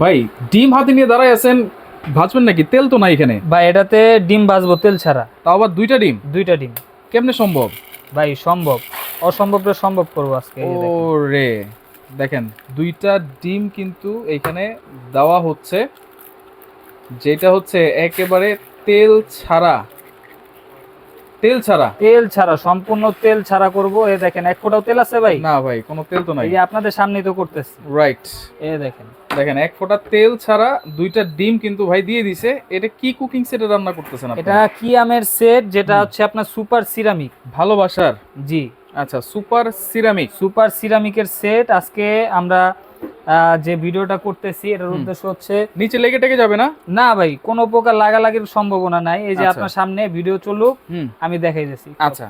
ভাই ডিম হাতে নিয়ে দাঁড়ায় আছেন ভাজবেন নাকি? তেল তো নাই এখানে। ভাই এটাতে ডিম ভাজবো তেল ছাড়া। তাও আবার দুইটা ডিম? দুইটা ডিম। কেমনে সম্ভব? ভাই সম্ভব। অসম্ভবটা সম্ভব করব আজকে ও রে দেখেন। দুইটা ডিম কিন্তু এখানে দেওয়া হচ্ছে যেটা হচ্ছে একেবারে তেল ছাড়া। তেল ছাড়া? তেল ছাড়া সম্পূর্ণ তেল ছাড়া করব। এ দেখেন এক ফোঁটাও তেল আছে ভাই? না ভাই কোনো তেল তো নাই। এই আপনাদের সামনেই তো করতেছি। রাইট এ দেখেন। দেখেন এক ফোঁটা তেল ছাড়া দুইটা ডিম কিন্তু ভাই দিয়ে দিছে। এটা কি কুকিং সেটে রান্না করতেছেন আপনি? এটা আমের সেট যেটা হচ্ছে আপনার সুপার সিরামিক ভালোবাসার? জি। আচ্ছা সুপার সিরামিক সুপার সিরামিকের সেট আজকে আমরা যে ভিডিওটা করতেছি এটার উদ্দেশ্য হচ্ছে নিচে লেগে টেকে যাবে না? না ভাই কোনো প্রকার লাগালাগির সম্ভাবনা নাই। এই যে আচ্ছা। আপনার সামনে ভিডিও চলুক আমি দেখাই দিচ্ছি আচ্ছা।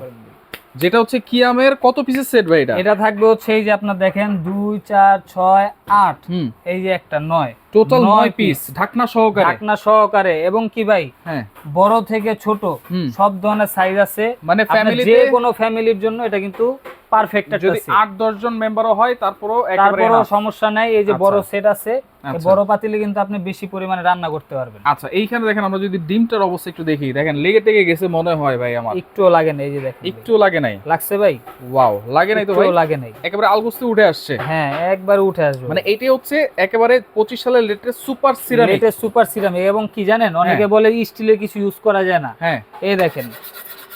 যেটা হচ্ছে কিয়ামের কত পিসের সেট ভাই এটা? এটা থাকবে হচ্ছে এই যে আপনার দেখেন দুই চার ছয় আট। এই যে একটা নয়। টোটাল নয় পিস ঢাকনা সহকারে। ঢাকনা সহকারে। এবং কি ভাই? হ্যাঁ। বড় থেকে ছোট সব ধরনের সাইজ আছে। মানে ফ্যামিলিতে যে কোনো ফ্যামিলির জন্য এটা কিন্তু পারফেক্ট একটা যদি। আট দশ জন মেম্বারও হয় তারপরও একেবারে তারপরও সমস্যা নাই এই যে আচ্ছা। বড় সেট আছে। বড় পাতিলে কিন্তু আপনি বেশি পরিমাণে রান্না করতে পারবেন। আচ্ছা এইখানে দেখেন আমরা যদি ডিমটার অবস্থা একটু দেখি দেখেন লেগে টেগে গেছে মনে হয় ভাই আমার। একটুও লাগে না এই যে দেখেন। একটু লাগে নাই? লাগছে ভাই? ওয়াও লাগে নাই তো ভাই? লাগে নাই। একেবারে আলগুস্তে উঠে আসছে। হ্যাঁ একবার উঠে আসবে। মানে এইটাই হচ্ছে একেবারে পঁচিশ সালের latest super ceramic. Latest super ceramic. এবং কি জানেন অনেকে বলে স্টিলের কিছু ইউজ করা যায় না। হ্যাঁ। এই দেখেন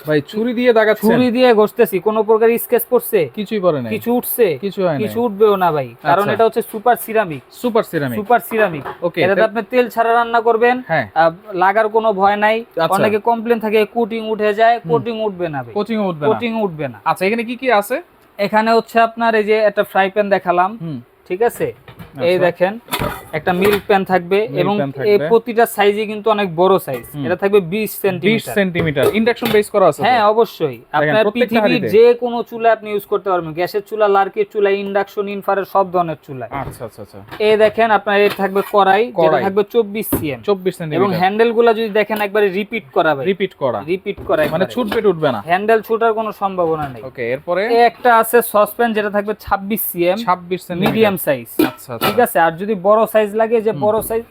ভাই ছুরি দিয়ে দাগাচ্ছেন। ছুরি দিয়ে ঘষতেছি কোনো প্রকার স্কেচ পড়ছে? কিছুই পরে নাই। কিছু উঠছে? কিছু হয় কিছু না উঠবেও না ভাই কারণ আচ্ছা। এটা হচ্ছে super ceramic. Super ceramic. Super ceramic. Okay এটাতে আপনি তেল ছাড়া রান্না করবেন হ্যাঁ। লাগার কোনো ভয় নাই। আচ্ছা। অনেকে কমপ্লেন থাকে কোটিং উঠে যায় কোটিং উঠবে না ভাই। কোচিং উঠবে না। কোটিং উঠবে না। আচ্ছা এখানে কি কি আছে? এখানে হচ্ছে আপনার এই যে একটা ফ্রাই প্যান দেখালাম। হুম। ঠিক আছে? এই আচ্ছা। দেখেন একটা মিল্ক প্যান থাকবে এবং এই প্রতিটা সাইজই কিন্তু অনেক বড় সাইজ। এটা থাকবে বিশ বিশ সেন্টিমিটার। সেন্টিমিটার ইন্ডাকশন বেস করা আছে হ্যাঁ অবশ্যই। আপনার পৃথিবীর যে কোনো চুলা আপনি ইউজ করতে পারবেন। গ্যাসের চুলা লার্কির চুলা ইন্ডাকশন ইনফারের সব ধরনের চুলা। আচ্ছা আচ্ছা আচ্ছা। এই দেখেন আপনার এর থাকবে কড়াই যেটা। থাকবে চব্বিশ সিএম চব্বিশ এবং সেন্টিমিটার হ্যান্ডেলগুলা যদি দেখেন একবারে রিপিট করা ভাই। রিপিট করা। রিপিট করা মানে ছুটবে উঠবে না। হ্যান্ডেল ছুটার কোনো সম্ভাবনা নেই। ওকে এরপরে? এই একটা আছে সসপ্যান যেটা থাকবে ছাব্বিশ সিএম ছাব্বিশ মিডিয়াম সাইজ। আচ্ছা আচ্ছা। ঠিক আছে? আর যদি বড় সাইজ লাগে যে বড় সাইজ।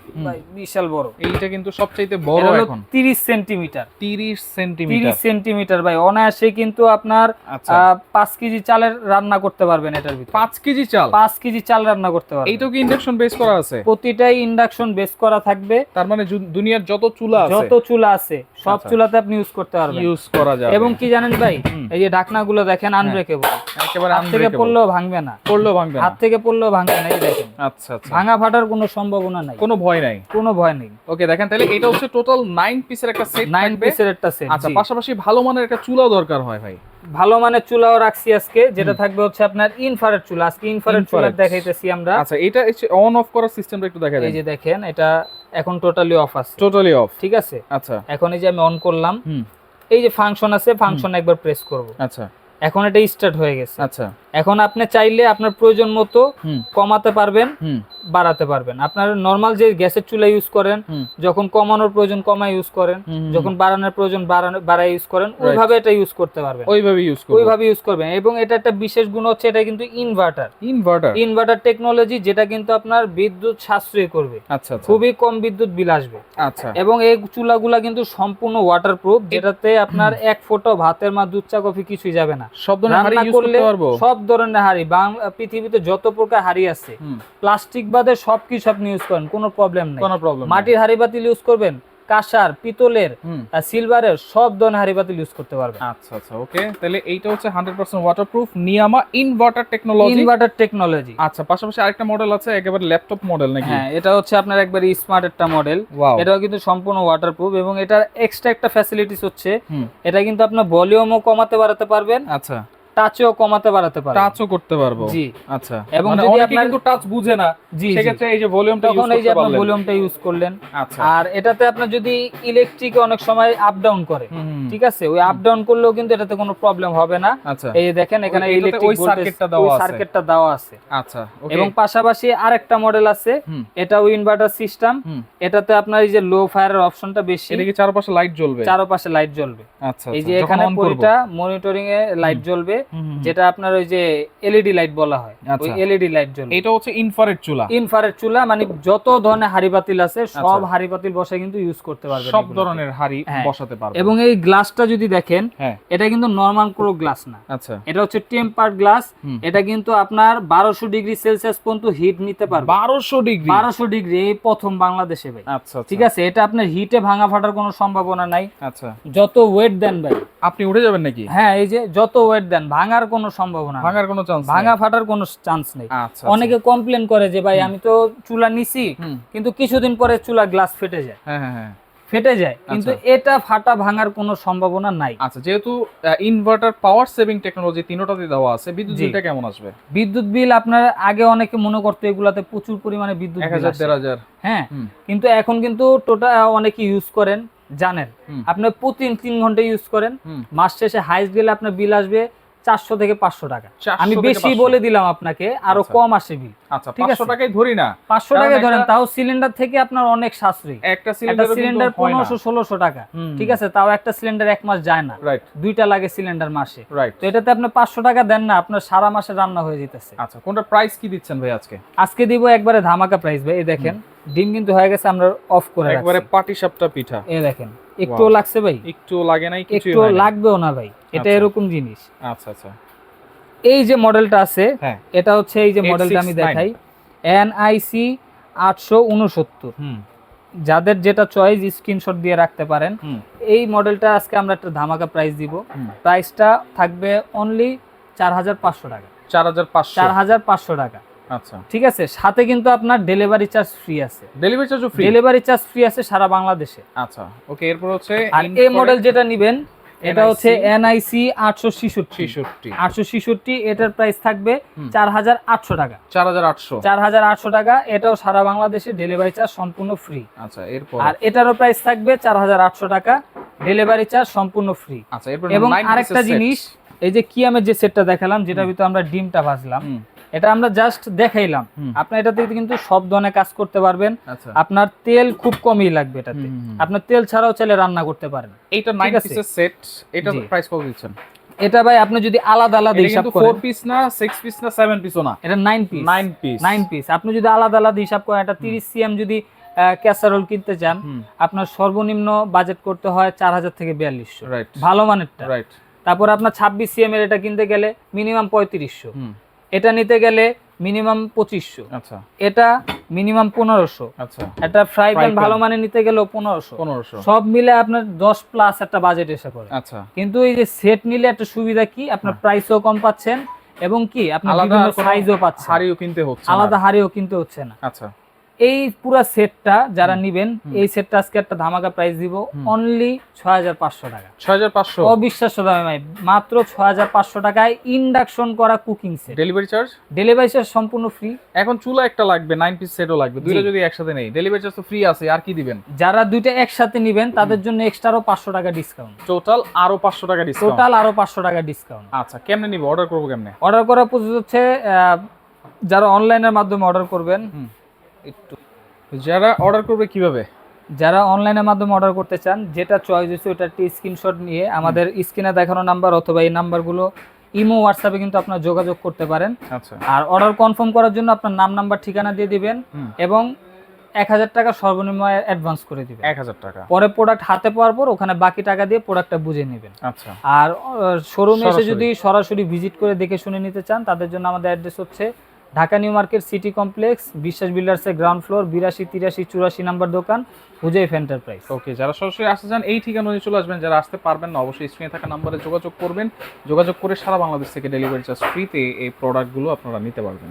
বিশাল বড়। এইটা কিন্তু সবচাইতে বড় এখন। তিরিশ সেন্টিমিটার। তিরিশ তিরিশ সেন্টিমিটার সেন্টিমিটার ভাই। অনায়াসে কিন্তু আপনার আচ্ছা। আহ, পাঁচ কেজি চালের রান্না করতে পারবেন এটার ভিতরে। পাঁচ কেজি চাল? পাঁচ কেজি চাল রান্না করতে পারবেন। এইটাও কি ইন্ডাকশন বেস করা আছে? প্রতিটাই ইন্ডাকশন বেস করা থাকবে। তার মানে দুনিয়ার যত চুলা আছে। যত চুলা আছে সব আচ্ছা। চুলাতে আপনি ইউজ করতে পারবেন। ইউজ করা যাবে। এবং কি জানেন ভাই? এই যে ঢাকনাগুলো দেখেন আনব্রেকেবল একেবারে হাত থেকে পড়লেও ভাঙবে না। পড়লেও ভাঙবে হাত থেকে পড়লেও ভাঙবে না এই দেখেন। আচ্ছা আচ্ছা। ভাঙা ফাটার কোনো সম্ভাবনা নাই। কোনো ভয় নাই। কোনো ভয় নেই। ওকে দেখেন তাহলে এটা হচ্ছে টোটাল নাইন পিসের একটা সেট নাইন পিসের একটা সেট আচ্ছা পাশাপাশি ভালো মানের একটা চুলাও দরকার হয় ভাই। ভালো মানের চুলাও রাখছি আজকে যেটা থাকবে হচ্ছে আপনার ইনফারেট চুলা। আজকে ইনফারেট চুলা দেখাইতেছি আমরা। আচ্ছা এটা অন অফ করার সিস্টেমটা একটু দেখা এই যে দেখেন এটা এখন টোটালি অফ আছে। টোটালি অফ ঠিক আছে? আচ্ছা। এখন এই যে আমি অন করলাম। হুম। এই যে ফাংশন আছে ফাংশন একবার প্রেস করব। আচ্ছা। এখন এটা স্টার্ট হয়ে গেছে। আচ্ছা। এখন আপনি চাইলে আপনার প্রয়োজন মতো কমাতে পারবেন বাড়াতে পারবেন। আপনার নর্মাল যে গ্যাসের চুলা ইউজ করেন যখন কমানোর প্রয়োজন কমা ইউজ করেন যখন বাড়ানোর প্রয়োজন বাড়ায় ইউজ করেন ওইভাবে এটা ইউজ করতে পারবেন। ওইভাবে ইউজ ওইভাবে ইউজ করবেন। এবং এটা একটা বিশেষ গুণ হচ্ছে এটা কিন্তু ইনভার্টার ইনভার্টার ইনভার্টার টেকনোলজি যেটা কিন্তু আপনার বিদ্যুৎ সাশ্রয় করবে। আচ্ছা আচ্ছা। খুবই কম বিদ্যুৎ বিল আসবে। আচ্ছা। এবং এই চুলাগুলা কিন্তু সম্পূর্ণ ওয়াটারপ্রুফ যেটাতে আপনার এক ফোঁটা ভাতের মা দুধ চা কফি কিছুই যাবে না। সব ধরনের ইউজ করতে পারব? সব ধরনের হাড়ি পৃথিবীতে যত প্রকার হাড়ি আছে প্লাস্টিক বাদে সবকিছু আপনি ইউজ করেন কোনো প্রবলেম নেই। কোনো প্রবলেম মাটির হাড়ি বাতিল ইউজ করবেন কাঁসার পিতলের সিলভারের সব ধরনের হাড়ি বাতিল ইউজ করতে পারবেন। আচ্ছা আচ্ছা ওকে তাহলে এইটা হচ্ছে 100% ওয়াটারপ্রুফ নিয়ামা ইনভার্টার টেকনোলজি ইনভার্টার টেকনোলজি আচ্ছা পাশাপাশি আরেকটা মডেল আছে একেবারে ল্যাপটপ মডেল নাকি? হ্যাঁ এটা হচ্ছে আপনার একবারে স্মার্ট একটা মডেল ওয়াও এটাও কিন্তু সম্পূর্ণ ওয়াটারপ্রুফ এবং এটার এক্সট্রা একটা ফ্যাসিলিটিস হচ্ছে। এটা কিন্তু আপনার ভলিউমও কমাতে বাড়াতে পারবেন। আচ্ছা। টাচও কমাতে বাড়াতে পারবেন টাচও করতে পারব। জি। আচ্ছা। এবং মানে যদি আপনার- কিন্তু টাচ বুঝে না। সেক্ষেত্রে এই যে ভলিউমটা তখন এই যে পারলেন। ভলিউমটা ইউজ করলেন। আচ্ছা। আর এটাতে আপনার যদি ইলেকট্রিক অনেক সময় আপ ডাউন করে ঠিক আছে? ওই আপ ডাউন করলেও কিন্তু এটাতে কোনো প্রবলেম হবে না। আচ্ছা। এই যে দেখেন এখানে ইলেকট্রিক ওই সার্কিটটা দেওয়া আছে। সার্কিটটা দেওয়া আছে। আচ্ছা ওকে এবং পাশাপাশি আরেকটা মডেল আছে। হুম। এটাও ইনভার্টার সিস্টেম এটাতে আপনার এই যে লো ফায়ারের অপশনটা বেশি। এটা কি চারপাশে লাইট জ্বলবে? চারপাশে লাইট জ্বলবে। আচ্ছা এই আচ্ছা, যে এখানে। পরিটা মনিটরিং এ লাইট জ্বলবে। যেটা আপনার ওই যে এলইডি লাইট বলা হয়। ওই আচ্ছা। এলইডি লাইট জ্বলে। এটা হচ্ছে ইনফ্রারেড চুলা। ইনফ্রারেড চুলা মানে যত ধরনের হাড়ি বাতিল আছে সব আচ্ছা। হাড়ি বাতিল বসে কিন্তু ইউজ করতে পারবেন সব ধরনের হাড়ি হ্যাঁ। বসাতে পারবে এবং এই গ্লাসটা যদি দেখেন হ্যাঁ। এটা কিন্তু নর্মাল কোনো গ্লাস না। আচ্ছা। এটা হচ্ছে টেম্পার গ্লাস এটা কিন্তু আপনার বারোশো ডিগ্রি সেলসিয়াস পর্যন্ত হিট নিতে পারবে। বারোশো ডিগ্রি? বারোশো ডিগ্রি এই প্রথম বাংলাদেশে ভাই। আচ্ছা ঠিক আছে? এটা আপনার হিটে ভাঙা ফাটার কোনো সম্ভাবনা নাই। আচ্ছা। যত ওয়েট দেন ভাই। আপনি উঠে যাবেন নাকি? হ্যাঁ এই যে যত ওয়েট দেন ভাঙার কোনো সম্ভাবনা। ভাঙার কোনো চান্স ভাঙা ফাটার কোনো চান্স নেই। আচ্ছা অনেকে কমপ্লেন করে যে ভাই আমি তো চুলা নিছি কিন্তু কিছুদিন পরে চুলা গ্লাস ফেটে যায়। হ্যাঁ হ্যাঁ হ্যাঁ। ফেটে যায়। কিন্তু এটা ফাটা ভাঙার কোনো সম্ভাবনা নাই। আচ্ছা যেহেতু ইনভার্টার পাওয়ার সেভিং টেকনোলজি তিনোটাতে দেওয়া আছে বিদ্যুৎ। বিলটা কেমন আসবে? বিদ্যুৎ বিল আপনার আগে অনেকে মনে করতো এগুলাতে প্রচুর পরিমাণে বিদ্যুৎ বিল আসে। হ্যাঁ কিন্তু এখন কিন্তু টোটাল অনেকে ইউজ করেন জানেন। আপনি প্রতি তিন ঘণ্টা ইউজ করেন। মাস শেষে হাইস্ট গেলে আপনার বিল আসবে চারশো থেকে পাঁচশো টাকা। আমি বেশি বলে দিলাম আপনাকে আরও আচ্ছা। কম আসে বিল আচ্ছা ঠিক পাঁচশো আছে। টাকাই ধরি না। পাঁচশো কারণ টাকা ধরেন তাও সিলিন্ডার থেকে আপনার অনেক সাশ্রয়ী। একটা সিলিন্ডার সিলিন্ডার পনেরোশো ষোলোশো টাকা। ঠিক আছে? তাও একটা সিলিন্ডার এক মাস যায় না। রাইট দুইটা লাগে সিলিন্ডার মাসে। রাইট তো এটাতে আপনি পাঁচশো টাকা দেন না আপনার সারা মাসে রান্না হয়ে যেতেছে। আচ্ছা কোনটা প্রাইস কি দিচ্ছেন ভাই আজকে? আজকে দিব একবারে ধামাকা প্রাইস ভাই এই দেখেন। ডিম কিন্তু হয়ে গেছে আমরা অফ করে একবারে পাটি সাপটা পিঠা। এই দেখেন। একটু লাগছে ভাই? একটু লাগে নাই কিছু একটু লাগবেও না ভাই। এটা আচ্ছা। এরকম জিনিস। আচ্ছা আচ্ছা। এই যে মডেলটা আছে হ্যাঁ। এটা হচ্ছে এই যে মডেলটা আমি দেখাই। এনআইসি আটশো উনসত্তর। হুম। যাদের যেটা চয়েস স্ক্রিনশট দিয়ে রাখতে পারেন। এই মডেলটা আজকে আমরা একটা ধামাকা প্রাইস দিব। প্রাইসটা থাকবে অনলি চার হাজার পাঁচশো টাকা। চার হাজার পাঁচশো। চার হাজার পাঁচশো টাকা। আচ্ছা। ঠিক আছে সাথে কিন্তু আপনার ডেলিভারি চার্জ ফ্রি আছে। ডেলিভারি চার্জও ফ্রি ডেলিভারি চার্জ ফ্রি আছে সারা বাংলাদেশে। আচ্ছা ওকে এরপর হচ্ছে আর এই মডেল যেটা নিবেন এটা হচ্ছে এনআইসি আটশো ছিষট্টি। আটশো ছিষট্টি এটার প্রাইস থাকবে। চার হাজার আটশো টাকা। চার হাজার আটশো। চার হাজার আটশো টাকা এটাও সারা বাংলাদেশে ডেলিভারি চার্জ সম্পূর্ণ ফ্রি আচ্ছা এরপর? আর এটারও প্রাইস থাকবে চার হাজার আটশো টাকা ডেলিভারি চার্জ সম্পূর্ণ ফ্রি আচ্ছা এরপর এবং আরেকটা জিনিস এই যে কিয়ামের যে সেটটা দেখালাম যেটার ভিতরে আমরা ডিমটা ভাজলাম এটা আমরা জাস্ট দেখাইলাম। আপনার এটাতে কিন্তু সব ধরনের কাজ করতে পারবেন। আচ্ছা। আপনার তেল খুব কমই লাগবে এটাতে। আপনার তেল ছাড়াও চাইলে রান্না করতে পারেন। এইটা নাইন পিসের সেট এটা প্রাইস কত দিচ্ছেন? এটা ভাই আপনি যদি আলাদা আলাদা এটা হিসাব করেন। ফোর পিস না সিক্স পিস না সেভেন পিসও না? এটা nine piece nine piece nine piece আপনি যদি আলাদা আলাদা হিসাব করেন এটা তিরিশ সিএম যদি ক্যাসারোল কিনতে চান আপনার সর্বনিম্ন বাজেট করতে হয় চার হাজার থেকে বিয়াল্লিশশো। রাইট ভালো মানেরটা। রাইট তারপর আপনার ছাব্বিশ সিএম এর এটা কিনতে গেলে মিনিমাম পঁয়ত্রিশশো। এটা নিতে গেলে মিনিমাম পঁচিশশো। আচ্ছা। এটা মিনিমাম পনেরোশো। আচ্ছা। এটা ফ্রাই প্যান ভালো মানে নিতে গেলেও পনেরোশো। পনেরোশো। সব মিলে আপনার দশ প্লাস একটা বাজেট এসে পড়ে। আচ্ছা। কিন্তু এই যে সেট নিলে একটা সুবিধা কি? আপনার প্রাইসও কম পাচ্ছেন এবং কি? আপনার আলাদা বিভিন্ন সাইজও পাচ্ছেন। হাড়িও কিনতে হচ্ছে আলাদা হাড়িও কিনতে হচ্ছে না। আচ্ছা। এই পুরো সেটটা যারা নিবেন এই সেটটা আজকে একটা ধামাকা প্রাইস দিব অনলি ছয় হাজার পাঁচশো টাকা। ছয় হাজার পাঁচশো? অবিশ্বাস্য দামে মাত্র ছয় হাজার পাঁচশো টাকায় ইন্ডাকশন করা cooking set delivery charge delivery charge সম্পূর্ণ ফ্রি এখন চুলা একটা লাগবে নাইন পিস সেটও লাগবে দুইটা যদি একসাথে নেই ডেলিভারি চার্জ তো ফ্রি আছে আর কি দিবেন? যারা দুইটা একসাথে নিবেন তাদের জন্য এক্সট্রারও পাঁচশো টাকা ডিসকাউন্ট টোটাল আরও পাঁচশো টাকা ডিসকাউন্ট টোটাল আরও পাঁচশো টাকা ডিসকাউন্ট আচ্ছা কেমনে নিব? অর্ডার করব কেমনে? অর্ডার করার প্রসেস হচ্ছে যারা অনলাইনের মাধ্যমে অর্ডার করবেন একটু। যারা অর্ডার করবে কীভাবে? যারা অনলাইনের মাধ্যমে অর্ডার করতে চান যেটা চয়েস হয়েছে ওটা একটি স্ক্রিনশট নিয়ে আমাদের স্ক্রিনে দেখানো নাম্বার অথবা এই নাম্বারগুলো ইমো হোয়াটসঅ্যাপে কিন্তু আপনার যোগাযোগ করতে পারেন। আচ্ছা। আর অর্ডার কনফার্ম করার জন্য আপনার নাম নাম্বার ঠিকানা দিয়ে দিবেন এবং এক হাজার টাকা সর্বনিম্ন অ্যাডভান্স করে দিবেন। এক হাজার টাকা। পরে প্রোডাক্ট হাতে পাওয়ার পর ওখানে বাকি টাকা দিয়ে প্রোডাক্টটা বুঝে নেবেন। আচ্ছা। আর শোরুমে এসে যদি সরাসরি ভিজিট করে দেখে শুনে নিতে চান তাদের জন্য আমাদের অ্যাড্রেস হচ্ছে Dhaka New Market City Complex, Biswas বিল্ডার্সের ground floor, বিরাশি, তিরাশি, চুরাশি নাম্বার দোকান, হুজাইফ এন্টারপ্রাইজ। ওকে, যারা সরাসরি আসতে চান, এই ঠিকানা চলে আসবেন, যারা আসতে পারবেন না, অবশ্যই স্ক্রিনে থাকা নাম্বারে যোগাযোগ করবেন। যোগাযোগ করে সারা বাংলাদেশ থেকে ডেলিভারি চার্জ ফ্রিতে এই প্রোডাক্টগুলো আপনারা নিতে পারবেন।